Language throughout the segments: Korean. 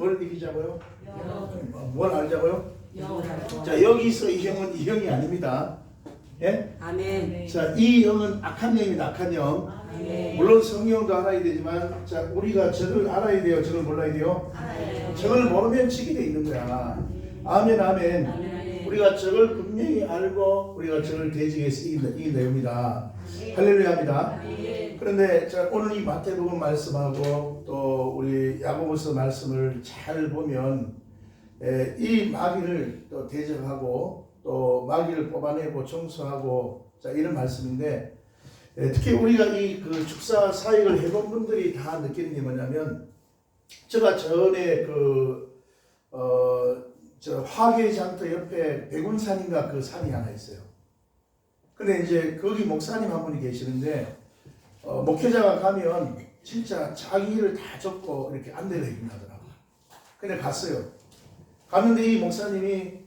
뭘 이기자고요? 영. 어, 뭘 알자고요? 영. 자 여기서 이 형은 이 형이 아닙니다. 예? 아멘. 자이 형은 악한 영입니다. 악한 영. 아멘. 물론 성령도 알아야 되지만 자 우리가 저를 알아야 돼요. 저를 몰라야 돼요. 알아요. 저를 모르면 지게 돼 있는 거야. 아멘 아멘. 아멘. 우리가 저걸 분명히 알고 우리가 저를 대적해서 이긴다, 이긴다 입니다. 할렐루야입니다. 그런데 자, 오늘 이 마태복음 말씀하고 또 우리 야고보서 말씀을 잘 보면 에, 이 마귀를 또 대적하고 또 마귀를 뽑아내고 청소하고 자 이런 말씀인데 에, 특히 우리가 이 그 축사 사역을 해본 분들이 다 느끼는 게 뭐냐면 제가 전에 그, 그어 저 화계 장터 옆에 백운산인가 그 산이 하나 있어요. 근데 이제 거기 목사님 한 분이 계시는데 어, 목회자가 가면 진짜 자기 일을 다 적고 이렇게 안내를 해준다더라고. 근데 갔어요. 갔는데 이 목사님이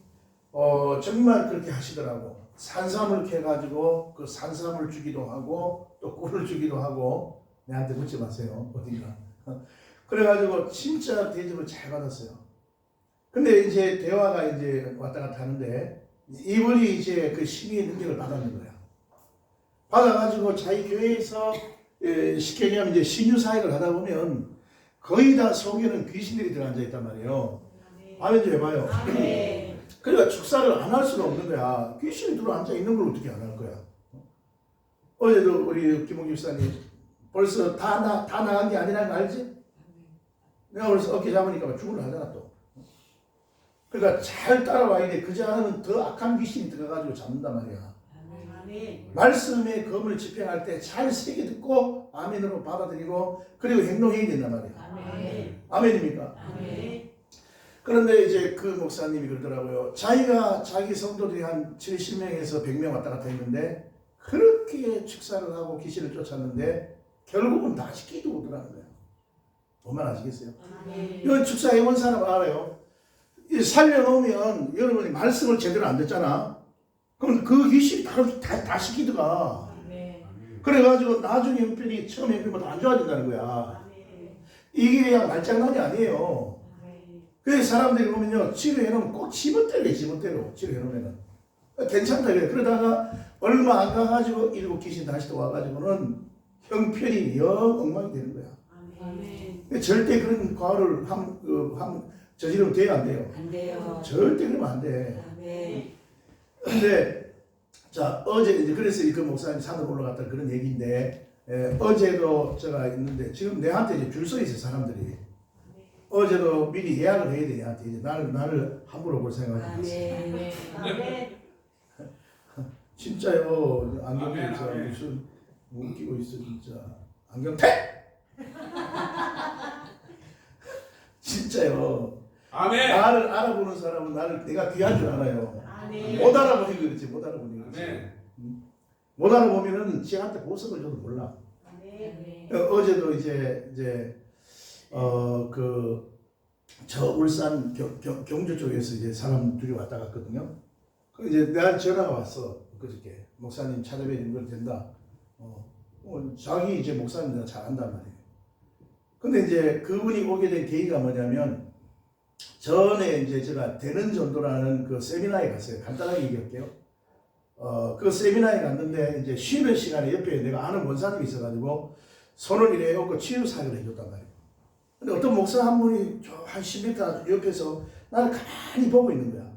어, 정말 그렇게 하시더라고. 산삼을 캐가지고 그 산삼을 주기도 하고 또 꿀을 주기도 하고 내한테 묻지 마세요. 어딘가. 그래가지고 진짜 대접을 잘 받았어요. 근데 이제 대화가 이제 왔다 갔다 하는데 이분이 이제 그 신의 능력을 받았는 거야. 받아가지고 자기 교회에서 예, 얘기하면 이제 신유 사역을 하다 보면 거의 다 속에는 귀신들이 들어앉아 있단 말이에요. 아멘 좀 해봐요. 아멘. 그러니까 축사를 안 할 수가 없는 거야. 귀신이 들어앉아 있는 걸 어떻게 안 할 거야? 어제도 우리 김홍 집사님 벌써 다, 나, 다 나간 게 아니라는 거 알지? 내가 벌써 어깨 잡으니까 막 죽을라 하잖아 또. 그러니까 잘 따라와야 돼. 그지 않으면 더 악한 귀신이 들어가가지고 잡는단 말이야. 아멘. 말씀의 검을 집행할 때잘 세게 듣고 아멘으로 받아들이고 그리고 행동해야 된단 말이야. 아멘. 아멘입니까? 아멘. 그런데 이제 그 목사님이 그러더라고요. 자기가 자기 성도들이 한 70명에서 100명 왔다 갔다 했는데 그렇게 축사를 하고 귀신을 쫓았는데 결국은 다시 기도 오더라는 거예요. 뭐만 아시겠어요? 아멘. 이건 축사 해 본 사람 알아요. 이 살려놓으면 여러분이 말씀을 제대로 안 듣잖아. 그럼 그 귀신이 다, 다, 다시 기도가. 아멘. 그래가지고 나중에 형편이 처음 형편보다 안 좋아진다는 거야. 이게 그냥 말장난이 아니에요. 아멘. 그래서 사람들이 보면요 치료해놓으면 꼭 지멋대로 지멋대로 치료해놓으면은 괜찮다 그래 그러다가 얼마 안 가가지고 일곱 귀신 다시 또 와가지고는 형편이 영 엉망이 되는 거야 절대 그런 과를 함, 그, 함 저지르면 돼야 안 돼요. 안 돼요. 절대 그러면 안 돼. 아멘. 근데 자 어제 이제 그래서 그 목사님 산으로 올라갔다 그런 얘기인데 에, 어제도 제가 있는데 지금 내한테 이제 줄 서 있어 사람들이. 어제도 미리 예약을 해야 돼 내한테. 이제 나를 나를 함부로 볼 생각이 없어 아멘. 아멘. 진짜요? 안경이 아멘, 있어. 무슨 웃기고 있어 진짜. 안경 태! 진짜요 아멘. 나를 알아보는 사람은 나를 내가 귀한 줄 알아요 아멘. 못 알아보니 그렇지 못 알아보니 그렇지 아멘. 못 알아보면은 지한테 보석을 줘도 몰라 아멘. 어, 어제도 이제 이제 어 그 저 울산 경, 경, 경주 쪽에서 이제 사람 둘이 왔다 갔거든요. 그 이제 내가 전화가 왔어 그저께 목사님 찾아뵈는 걸 된다. 어, 어, 자기 이제 목사님 내가 잘한단 말이에요. 근데 이제 그분이 오게 된 계기가 뭐냐면 전에 이제 제가 되는 전도라는 그 세미나에 갔어요. 간단하게 얘기할게요. 어, 그 세미나에 갔는데 이제 쉬는 시간에 옆에 내가 아는 원사님이 있어가지고 손을 이래 얹고 치유 사역을 해줬단 말이에요. 근데 어떤 목사 한 분이 저한 10m 옆에서 나를 가만히 보고 있는 거야.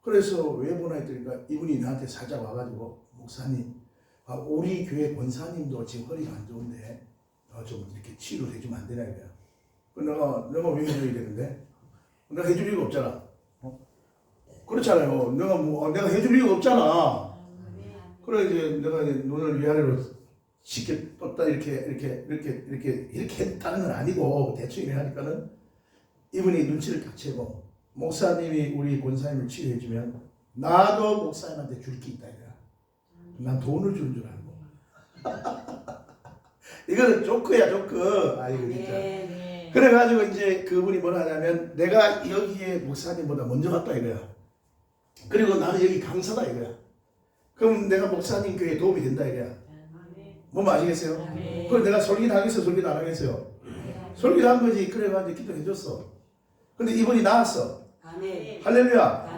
그래서 왜 보나 했더니까 이분이 나한테 살짝 와가지고 목사님, 아, 우리 교회 권사님도 지금 허리가 안 좋은데 어, 좀 이렇게 치료를 해주면 안 되냐 이거야. 그 내가 내가 왜 해줘야 되는데? 내가 해줄 이유가 없잖아. 어? 그렇잖아요. 내가 뭐 내가 해줄 이유가 없잖아. 그래 이제 내가 이제 눈을 위아래로 쉽게 떴다 이렇게 이렇게 이렇게 이렇게 이렇게 했다는 건 아니고 대충 이렇게 하니까는 이분이 눈치를 딱 채고 목사님이 우리 권사님을 치료해 주면 나도 목사님한테 줄 게 있다 이거야. 난 돈을 주는 줄 알고. 이거는 조크야 조크. 아이고 진짜. 그래가지고 이제 그분이 뭐라 하냐면 내가 여기에 목사님보다 먼저 갔다 이거야. 그리고 나는 여기 강사다 이거야. 그럼 내가 목사님 교회에 도움이 된다 이거야. 뭔 아시겠어요? 그럼 내가 설교를 하겠어, 설교를 안 하겠어요? 설교를 한 거지. 그래가지고 기도해줬어. 근데 이분이 나왔어. 할렐루야.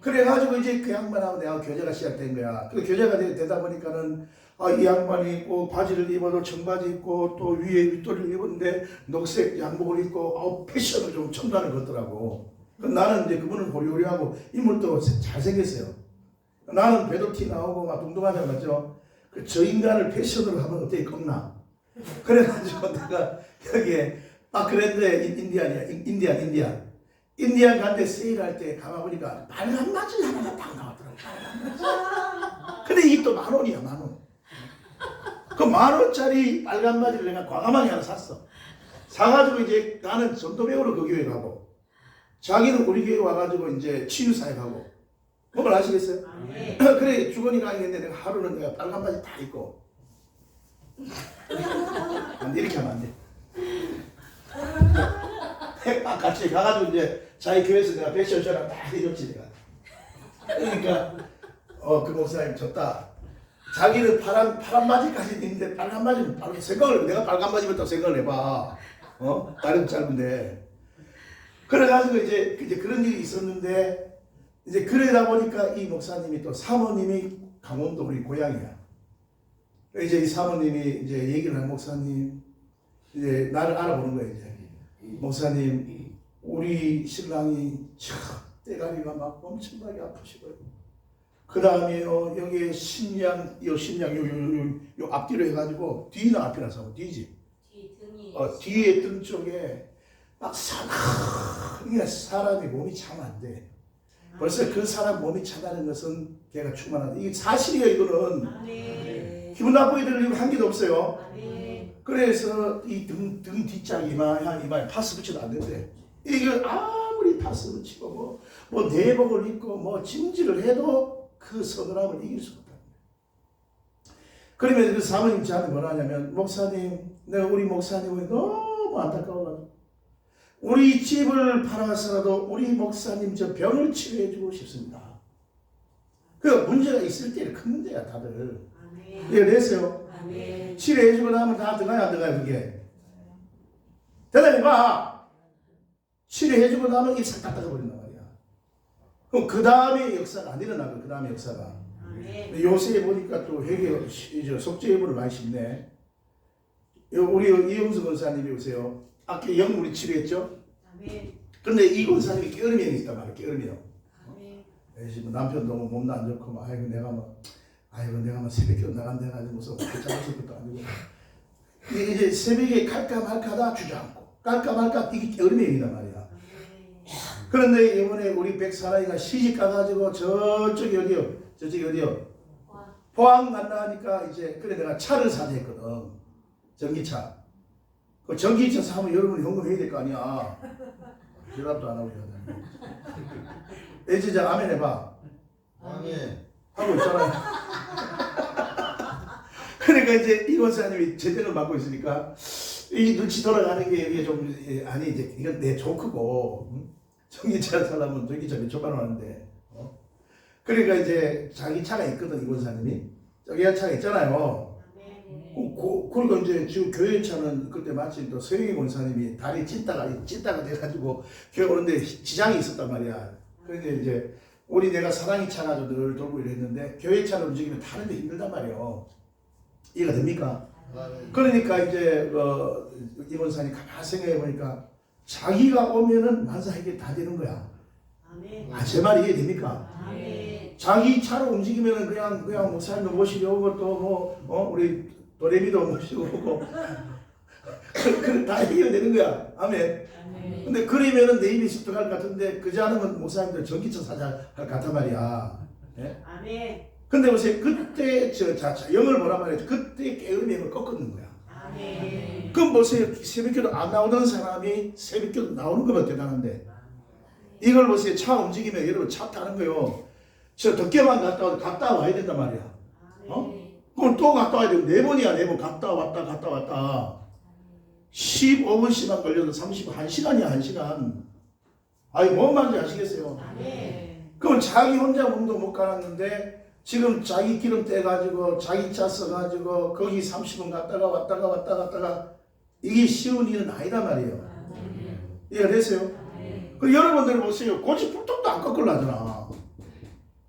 그래가지고 이제 그 양반하고 내가 교제가 시작된 거야. 그 교제가 되- 되다 보니까는 아, 이 양반이 뭐 바지를 입어도 청바지 입고 또 위에 윗도리를 입었는데 녹색 양복을 입고 아우 패션을 좀 첨단을 걷더라고. 그 나는 이제 그분은 호리호리하고 인물도 잘생겼어요. 나는 배도 티 나오고 막 뚱뚱하잖아 맞죠? 그 저 인간을 패션으로 하면 어떻게 꺾나? 그래가지고 내가 여기에 아 그랬는데 인- 인디안이야 인- 인디안 인디안 인디안 간데 세일할 때 가봐보니까 빨간 바지 하나가 딱 나왔더라고 빨간 바지 근데 이게 또 만 원이야 만 원 그 만 원짜리 빨간 바지를 내가 과감하게 하나 샀어 사가지고 이제 나는 전도 배우로 그 교회 가고 자기는 우리 교회 와가지고 이제 치유사에 가고 뭔걸 아시겠어요? 아멘. 그래 주거니 가겠는데 내가 하루는 내가 빨간 바지 다 입고 안 돼, 이렇게 하면 안 돼. 딱 같이 가가지고 이제 자기 교회에서 내가 패션 쇼랑 다 해줬지 내가. 그러니까 어 그 목사님 졌다. 자기는 파란 파란 바지까지 있는데 빨간 바지는 빨간 생각을 내가 빨간 바지 입었다고 생각을 해봐. 어 다리도 짧은데. 그래가지고 이제 이제 그런 일이 있었는데 이제 그러다 보니까 이 목사님이 또 사모님이 강원도 우리 고향이야. 이제 이 사모님이 이제 얘기를 한 목사님 이제 나를 알아보는 거예요 이제 목사님 우리 신랑이 참 대가리가 막 엄청나게 아프시고요. 그 다음에요 여기에 신양 요 신양 요 요 요 요 앞뒤로 해가지고 뒤나 앞이라서 뒤지 뒤 등이. 어, 뒤에 등 쪽에 막 사나이게 사람이 몸이 참 안 돼. 벌써 그 사람 몸이 차다는 것은 걔가 충만하다. 이게 사실이에요, 이거는. 아멘. 기분 나쁘게 될 이유 한 개도 없어요. 아멘. 그래서 이 등, 등 뒷짝 이마야, 이마에 파스 붙여도 안 된대. 이거 아무리 파스 붙이고 뭐, 뭐 내복을 입고 뭐 찜질을 해도 그 서늘함을 이길 수가 없다. 그러면 그 사모님 저한테 뭐라 하냐면, 목사님, 내가 우리 목사님을 너무 안타까워가지고, 우리 집을 팔아서라도 우리 목사님 저 병을 치료해 주고 싶습니다. 그 문제가 있을 때는 큰 문제야, 다들. 아멘. 이해됐어요? 아멘. 치료해 주고 나면 다 들어가야 안 들어가요, 그게? 대단해봐! 치료해 주고 나면 이싹 다 닦아버린단 말이야. 그럼 그 다음에 역사가 안 일어나고, 그 다음에 역사가. 요새 보니까 또 회계, 이제 속죄예물을 많이 씹네. 요- 우리 이용수 권사님이 오세요. 아까 영 우리 치료했죠? 근데 이 권사님이 깨어름이 있단 말이야, 깨어름이 뭐 남편도 뭐 몸도 안 좋고 막 아이고 내가 뭐 아이고 내가 뭐 새벽에 나간다 해가지고 무슨 발작하실 것도 아니고. 이제 새벽에 갈까 말까다 주저앉고 갈까 말까 이게 어린애이단 말이야. 아멘. 그런데 이번에 우리 백사라이가 시집 가가지고 저쪽이 어디요? 저쪽이 어디요? 와. 포항 간다니까 이제 그래 내가 차를 사자 했거든. 전기차. 그 전기차 사면 여러분 현금 해야 될 거 아니야. 대답도 안 하고 있잖아 애지자 아멘 해봐. 아멘. 하고 있잖아요. 그러니까 이제 이 원사님이 제대로 맡고 있으니까 이 눈치 돌아가는 게 이게 좀 예, 아니 이제 이건 내 조크고 응? 전기차 사람은 전기차 몇 초만 하는데 어? 그러니까 이제 자기 차가 있거든 이 원사님이 저기 차가 있잖아요. 그, 그, 그러니까 이제 지금 교회 차는 그때 마침 또 서영희 원사님이 다리 찢다가 찢다가 돼가지고 교회 오는데 지장이 있었단 말이야. 그런데 이제 우리 내가 사랑이 차가지고 늘 돌고 이랬는데 교회 차를 움직이면 타는데 힘들단 말이에요. 이해가 됩니까? 그러니까 이제 어, 이 원사님 가만 생각해 보니까 자기가 오면은 만사 해결 다 되는 거야. 아 제 말이 이해됩니까? 아멘. 자기 차로 움직이면은 그냥 그냥 목사님도 모시고 오고 또 뭐 어, 우리 도레미도 모시고 오고 그, 그, 다 해결되는 거야. 아멘. 아멘. 근데 그러면은 내 입이 습득할 것 같은데 그지 않으면 목사님들 전기차 사자 할 것 같단 말이야. 예? 아멘. 근데 보세요. 그때 저 자, 자, 영을 뭐란 말이야. 그때 깨어림의 힘을 꺾었는 거야. 아멘. 그럼 보세요. 새벽기도 안 나오던 사람이 새벽기도 나오는 것만 대단한데 이걸 보세요. 차 움직이면 여러분 차 타는 거요. 저 덕계만 갔다 와도 갔다 와야 된단 말이야. 아멘. 그럼 또 갔다 와야 되고 네 번이야 네 번 갔다 왔다 갔다 왔다 15분씩만 걸려도 31시간이야 1시간 아니 뭔 말인지 아시겠어요 아멘. 그럼 자기 혼자 몸도 못 갈았는데 지금 자기 기름 떼가지고 자기 차 써가지고 거기 30분 갔다가 왔다가 왔다 갔다가 이게 쉬운 일은 아니다 말이에요 이해가 됐어요? 그 여러분들 보세요. 고집 불통도 안 꺾으려잖아.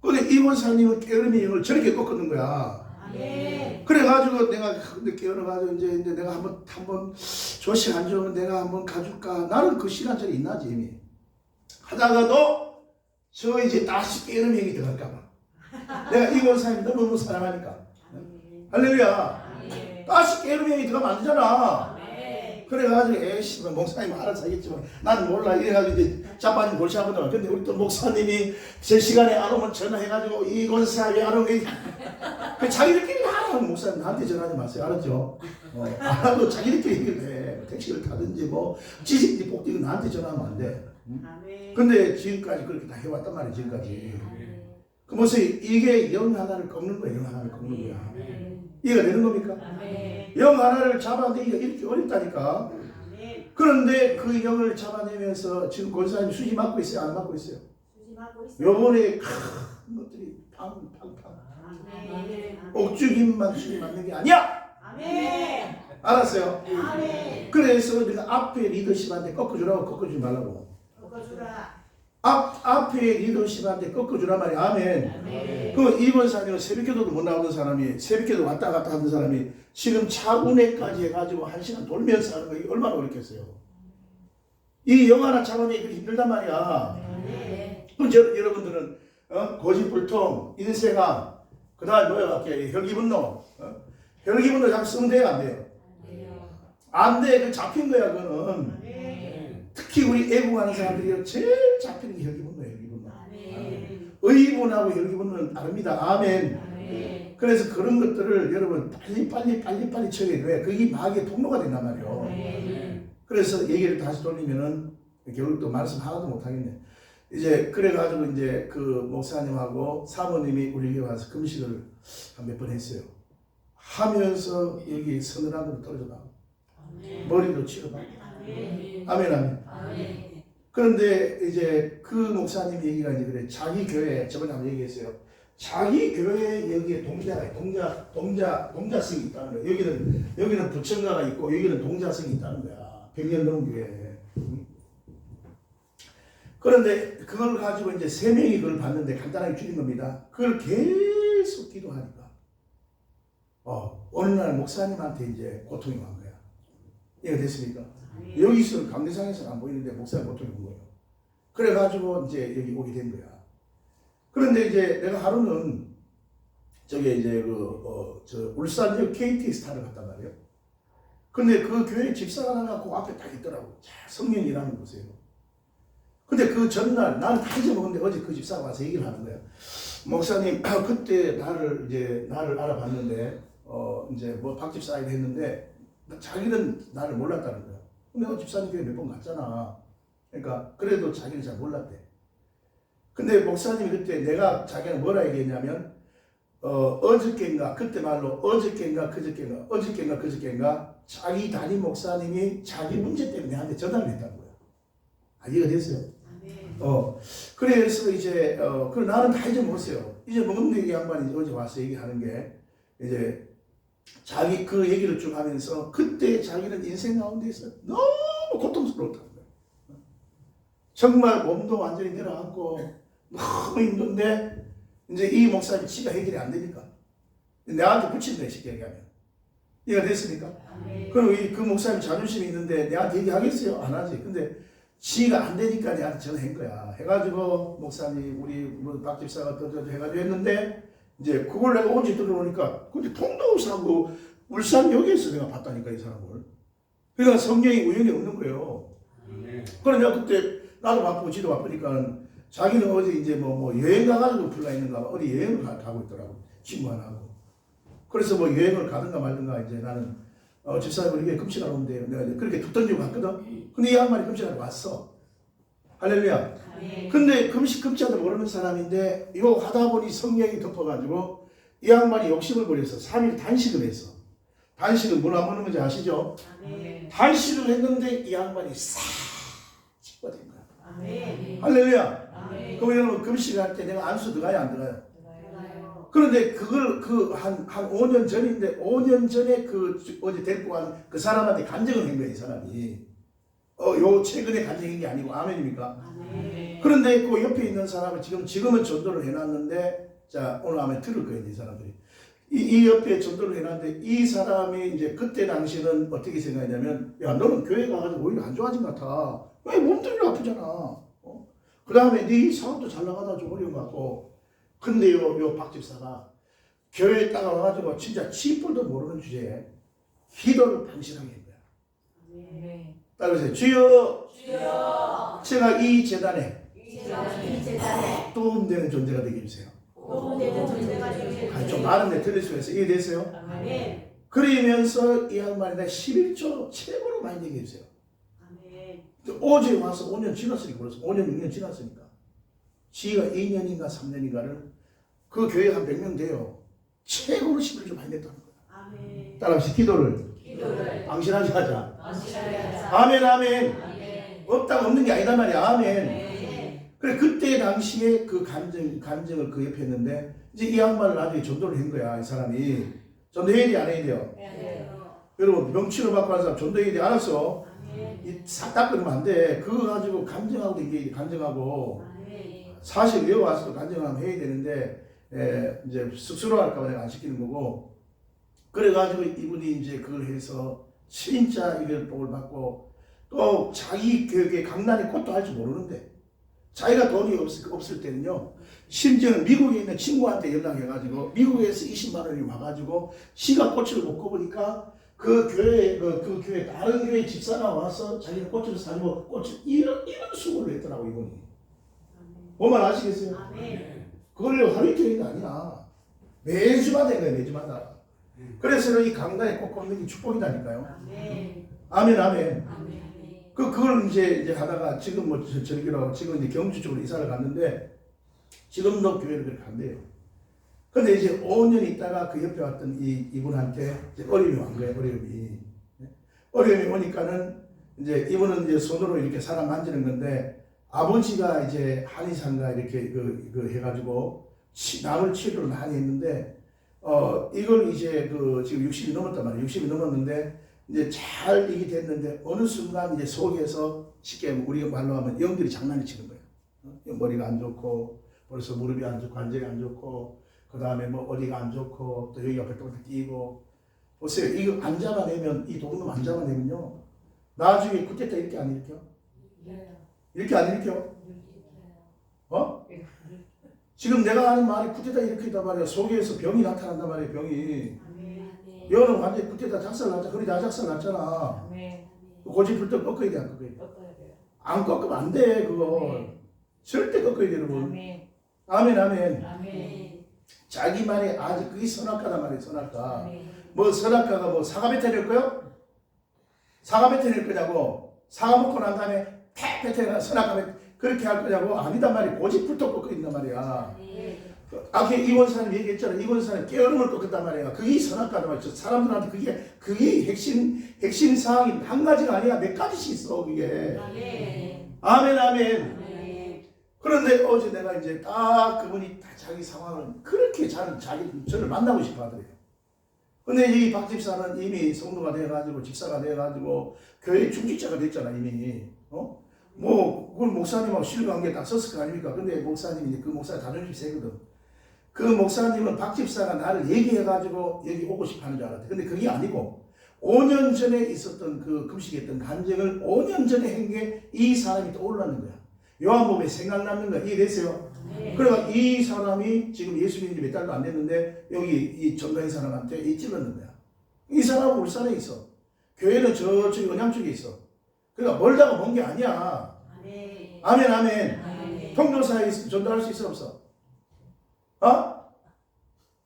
근데 이 원사님은 게으름의 영을 저렇게 꺾는 거야. 아멘. 그래가지고 내가 근데 깨어나가지고 이제, 이제 내가 한번 한번 조식 안 좋으면 내가 한번 가줄까 나는 그 시간짜리 있나지 이미 하다가도 저 이제 다시 깨어름 얘기 들어갈까봐 내가 이 원사님 너무 사랑하니까 할렐루야 아멘. 다시 깨어름 얘기 들어가면 안 되잖아. 그래가지고 에이씨 뭐 목사님 알아서 하겠지만 나는 몰라. 이래가지고 이제 자빠진 골치 아프더라. 근데 우리 또 목사님이 제 시간에 안 오면 전화해가지고 이 권사님이 안 오면 그 자기들끼리 하라고 목사님 나한테 전화하지 마세요. 알았죠? 어, 알아도 자기들끼리 얘기를 해. 택시를 타든지 뭐 지식지 복지고 나한테 전화하면 안돼. 근데 지금까지 그렇게 다 해왔단 말이야 지금까지. 그 무슨 이게 영 하나를 꺾는 거야 영 하나를 꺾는 거야 이해가 되는 겁니까? 아멘. 영 하나를 잡아내기가 이렇게 어렵다니까 아멘. 그런데 그 영을 잡아내면서 지금 권사님 수지 맞고 있어요? 안 맞고 있어요? 요번에 큰 것들이 팡팡팡 아멘. 옥주김만 수지 맞는 게 아니야! 아멘. 알았어요? 아멘. 그래서 내가 앞에 리더십한테 꺾어주라고 꺾어주지 말라고 먹어주라. 앞, 앞에 리더십한테 꺾어주라 말이야 아멘 아멘. 그 이번 사람이 새벽기도도 못 나오던 사람이 새벽기도 왔다 갔다 하던 사람이 지금 차 운행까지 해가지고 한 시간 돌면서 하는 거 얼마나 어렵겠어요 이 영화나 잡아내기 힘들단 말이야 아멘. 그럼 저, 여러분들은 어? 고집불통, 인생아, 그 다음에 뭐야, 이렇게 혈기분노, 어? 혈기분노 잘 쓰면 돼요, 안 돼요? 안 돼, 그 잡힌 거야, 그거는. 특히 우리 애국하는 사람들이 제일 잡히는 게 혈기분노, 혈기분노. 아멘. 의분하고 혈기분노는 다릅니다. 아멘. 아멘. 그래서 그런 것들을 여러분 빨리 빨리 빨리 빨리 처리해 왜? 그게 마귀의 통로가 된단 말이에요. 아멘. 그래서 얘기를 다시 돌리면은 결국 또 말씀 하나도 못 하겠네. 이제 그래가지고 이제 그 목사님하고 사모님이 우리 교회 와서 금식을 한 몇 번 했어요. 하면서 여기 서늘함으로 떨어져 나고. 머리도 치러받고 아멘. 아멘 아멘. 아멘. 그런데 이제 그 목사님 얘기가 이제 그래 자기 교회 저번에 한번 얘기했어요. 자기 교회 여기에 동자가 동자 동자 동자성이 있다는 거예요. 여기는 여기는 부천가가 있고 여기는 동자성이 있다는 거야. 백년동 교회. 음. 그런데 그걸 가지고 이제 세 명이 그걸 봤는데 간단하게 줄인 겁니다. 그걸 계속 기도하니까 어 어느 날 목사님한테 이제 고통이 온 거야. 이해가 됐습니까? 여기서 강대상에서는 안 보이는데 목사님 고통이 온 거예요. 그래가지고 이제 여기 오게 된 거야. 그런데 이제 내가 하루는 저기 이제 그 어 저 울산역 KTX타를 갔단 말이에요. 근데 그 교회 집사가 하나 그 앞에 딱 있더라고. 자, 성령이라는 곳이에요. 근데 그 전날 나는 다 잊어먹었는데 어제 그 집사가 와서 얘기를 하는 거야. 목사님 그때 나를 이제 나를 알아봤는데 어 이제 뭐 박 집사 얘기 했는데 자기는 나를 몰랐다는 거야. 어 집사님 교회 몇 번 갔잖아. 그러니까 그래도 자기는 잘 몰랐대. 근데 목사님이 그때 내가 자기는 뭐라 얘기했냐면 어 어저께인가 그때 말로 어저께인가 그저께인가 어저께인가 그저께인가 자기 담임 목사님이 자기 문제 때문에 내한테 전화를 했다는 거야. 아 이해가 됐어요? 어 그래서 이제 어그 나는 다 잊어먹었어요. 잊어먹었는데 이 양반이 어제 와서 얘기하는 게 이제 자기 그 얘기를 쭉 하면서 그때 자기는 인생 가운데서 너무 고통스러웠다는 거예요. 정말 몸도 완전히 내려앉고 너무 힘든데 이제 이 목사님 지가 해결이 안 되니까 내한테 붙인 거예요 쉽게 얘기하면 이해가 됐습니까? 그럼 이그 목사님 자존심이 있는데 내한테 얘기하겠어요? 안 하지. 근데 지가 안 되니까 내한테 전화한 거야. 해가지고 목사님 우리 뭐박 집사가 또저 해가지고 했는데 이제 그걸 내가 언제 들어오니까 근데 통도 사고 울산역에서 내가 봤다니까 이 사람을. 그러니까 성령이 우연히 없는 거예요. 그래 내가 그때 나도 바쁘고 지도 바쁘니까 자기는 어제 이제 뭐, 뭐 여행 가가지고 불러 있는가 봐. 어디 여행을 가, 가고 있더라고. 친구 하나하고. 그래서 뭐 여행을 가든가 말든가 이제 나는 어, 집사님을 이게 금식하러 온대요. 내가 이제 그렇게 툭 던지고 갔거든. 근데 이 양반이 금식하러 왔어. 할렐루야. 아멘. 근데 금식 금지하도 모르는 사람인데 이거 하다 보니 성령이 덮어가지고 이 양반이 욕심을 부려서 3일 단식을 했어. 단식은 물안 먹는 건지 아시죠? 아멘. 단식을 했는데 이 양반이 싹 치과된 거야. 아멘. 할렐루야. 아멘. 그럼 여러분 금식할 때 내가 안수 들어가요 안 들어가요? 들어가요. 그런데 그걸 그 한 한 5년 전인데 5년 전에 그 어제 데리고 간 그 사람한테 간증을 한 거야 이 사람이 어, 요 최근에 간증인 게 아니고 아멘입니까? 아멘. 그런데 그 옆에 있는 사람은 지금 지금은 전도를 해놨는데 자 오늘 아마 들을 거예요 이 사람들이 이, 이 옆에 전도를 해놨는데 이 사람이 이제 그때 당시는 어떻게 생각했냐면 야 너는 교회 가가지고 오히려 안 좋아진 것 같아 왜 몸뚱이가 아프잖아 어? 그 다음에 네 사업도 잘 나가다 좀 어려운 것 같고 근데요 요 박집사가 교회에 따가 와가지고 진짜 치뿔도 모르는 주제에 기도를 방실하게 한 거야 아멘. 따라서 주여 주여 제가 이 재단에 이 재단에 도움되는 존재가 되게 해주세요 도움되는 존재가 아니, 좀 되게 많은데 들릴 수가 있어요. 이해됐어요? 아멘. 그러면서 이 양반이 나 11조 최고로 많이 얘기해 주세요. 아멘. 어제 와서 5년 지났으니까 그래서 5년, 6년 지났으니까. 지가 2년인가 3년인가를 그 교회 한 100명 돼요. 최고로 11조 많이 냈다는 거야. 아멘. 따라서 기도를 기도를 방실하게 하자. 아멘, 아멘. 없다고 없는 게 아니단 말이야. 아멘. 그래, 그때 당시에 그 감정, 감정을 그 옆에 했는데 이제 이 양반을 나중에 전도를 한 거야. 이 사람이. 전도해야 돼, 안 해야 돼요? 여러분, 명치를 받고 하는 사람 전도해야 돼. 알았어? 이싹 닦으면 안 돼. 그거 가지고 감정하고 이게 감정하고. 사실 여기 와서도 감정하면 해야 되는데 에, 이제 쑥스러워할까봐 내가 안 시키는 거고 그래가지고 이분이 이제 그걸 해서 진짜 복을 받고 또 자기 교육에 강단에 꽃도 할줄 모르는데 자기가 돈이 없, 없을 때는요 심지어는 미국에 있는 친구한테 연락해가지고 미국에서 20만 원이 와가지고 시가 꽃을 못 꼽으니까 그 교회 그, 그 교회 다른 교회 집사가 와서 자기가 꽃을 사주고 꽃을 이런 이런 수고를 했더라고 이분이 뭐만 아시겠어요? 아멘. 그걸 하루 이틀 게 아니야 매주마다 한 거야 매주마다 그래서 이 강단에 꽃 꼽는 게 축복이다니까요 아멘. 아멘 아멘 아멘. 그 그걸 이제 이제 하다가 지금 뭐 저- 저기로 지금 이제 경주 쪽으로 이사를 갔는데 지금도 교회를 그렇게 간대요. 근데 이제 5년 있다가 그 옆에 왔던 이 이분한테 이제 어려움이 온 거예요. 어려움이 네? 어려움이 오니까는 이제 이분은 이제 손으로 이렇게 사람 만지는 건데 아버지가 이제 한의사인가 이렇게 그, 그 해가지고 치, 남을 치료를 많이 했는데 어 이걸 이제 그 지금 60이 넘었단 말이에요. 60이 넘었는데 이제 잘 이게 됐는데 어느 순간 이제 속에서 쉽게 우리가 말로 하면 영들이 장난이 치는 거예요. 어? 머리가 안 좋고 벌써 무릎이 안 좋고 관절이 안 좋고 그 다음에 뭐 어디가 안 좋고 또 여기가 벨떡벨떡 뛰고 보세요 이거 안 잡아내면 이 도둑놈 안 잡아내면요 나중에 그때부터 이렇게 안 일으켜 이렇게 안 일으켜 어? 지금 내가 하는 말이 그때다 일으키다 말이야 속에서 병이 나타난단 말이야 병이. 여는 완전히 그때다 작살 났잖아 허리 다 작살 났잖아 아멘. 고집불떡 꺾어야 돼 안 꺾어야 돼? 안 꺾으면 안 돼 그거. 절대 꺾어야 돼 여러분 아멘. 아멘 아멘 아멘. 자기만의 아주 그게 선악과단 말이에요 선악과 아멘. 뭐 선악과가 뭐 사과 뱉어낼 거요? 사과 뱉어낼 거냐고 사과 먹고 난 다음에 탁 뱉어내라 선악과 뱉 그렇게 할 거냐고 아니단 말이야 고집불떡 꺾어 있단 말이야 아까 이원사님 얘기했잖아 이원사님 깨어름을 꺾었단 말이야 그게 선악과단 말이야 저 사람들한테 그게 그게 핵심 핵심 사항이 한 가지가 아니야 몇 가지씩 있어 그게 아멘. 아멘 아멘 아멘. 그런데 어제 내가 이제 딱 그분이 다 자기 상황을 그렇게 잘 자기 저를 만나고 싶어 하더래요. 근데 이 박 집사는 이미 성도가 돼가지고 집사가 돼가지고 교회 중직자가 됐잖아 이미. 어? 뭐 그걸 목사님하고 실관계 다 썼을 거 아닙니까? 근데 목사님이 그 목사 자존심 세거든. 그 목사님은 박 집사가 나를 얘기해가지고 여기 오고 싶어 하는 줄 알았대. 근데 그게 아니고 5년 전에 있었던 그 금식했던 간증을 5년 전에 한 게 이 사람이 떠올랐는 거야. 요한복음에 생각나는 거야. 이해됐어요? 아멘. 그러니까 이 사람이 지금 예수 믿는 지몇 달도 안 됐는데 여기 이 전도인 사람한테 이 찔렀는 거야. 이 사람은 울산에 있어. 교회는 저쪽 연양 쪽에 있어. 그러니까 멀다가 먼 게 아니야. 아멘. 아멘 아멘. 있으면 전도할 수 있어 없어? 어?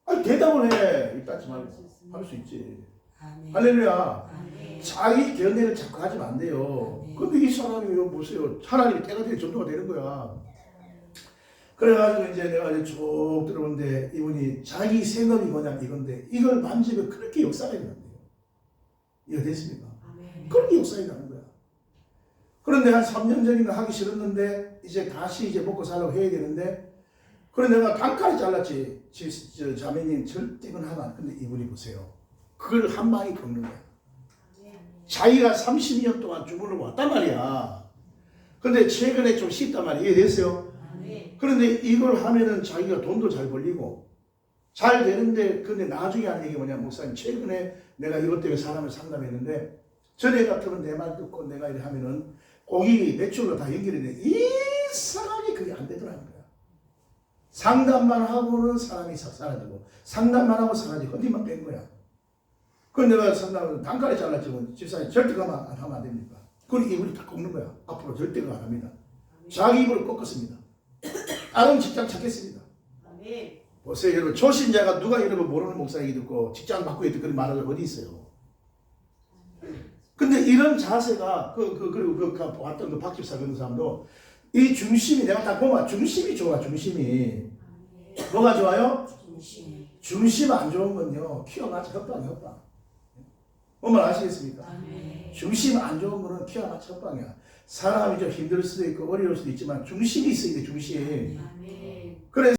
아니 대답을 해. 이따지 말고 할 수 있지. 아멘. 할렐루야. 아멘. 자기 견해를 자꾸 하지면 안 돼요. 네. 근데 이 사람이 요 보세요. 하나님이 때가 되게 전도가 되는 거야. 그래가지고 이제 내가 이제 쭉 들어오는데 이분이 자기 생업이 뭐냐 이건데 이걸 만지면 그렇게 역사가 일어난대요. 이해 됐습니까? 아멘. 그렇게 역사가 거야. 그런데 한 3년 전인가 하기 싫었는데 이제 다시 이제 먹고 살려고 해야 되는데 그래 내가 단칼에 잘랐지. 지- 저 자매님 절대 그건 하나. 근데 이분이 보세요. 그걸 한 방에 꺾는 거야. 자기가 30년 동안 주문을 왔단 말이야. 근데 최근에 좀 쉽단 말이야. 이해됐어요? 그런데 이걸 하면은 자기가 돈도 잘 벌리고 잘 되는데 근데 나중에 하는 얘기 뭐냐 목사님 최근에 내가 이것 때문에 사람을 상담했는데 전에 같으면 내 말 듣고 내가 이래 하면은 고객이 매출로 다 연결이 돼 이상하게 그게 안 되더라는 거야. 상담만 하고는 사람이 사- 사라지고 상담만 하고 사라지고 어디만 뺀 거야. 그건 내가 상담을 단가를 잘랐지만 집사님 절대 가면 안 하면 안 됩니까? 그건 이불이 다 꺾는 거야. 앞으로 절대 안 합니다. 자기 입을 꺾었습니다. 다른 직장 찾겠습니다. 보세요, 여러분. 초신자가 누가 여러분 모르는 목사 얘기 듣고 직장 바꾸고 있다 그런 말을 어디 있어요? 근데 이런 자세가 그, 그, 그리고 그, 그 왔던 그 박집사 그런 사람도 이 중심이 내가 딱 보면 중심이 좋아, 중심이. 뭐가 좋아요? 중심. 중심 안 좋은 건요, 키워맞아 협방이 협방. 뭔말 아시겠습니까? 중심 안 좋은 거는 키워맞아 협방이야. 사람이 좀 힘들 수도 있고 어려울 수도 있지만 중심이 있어야 돼, 중심.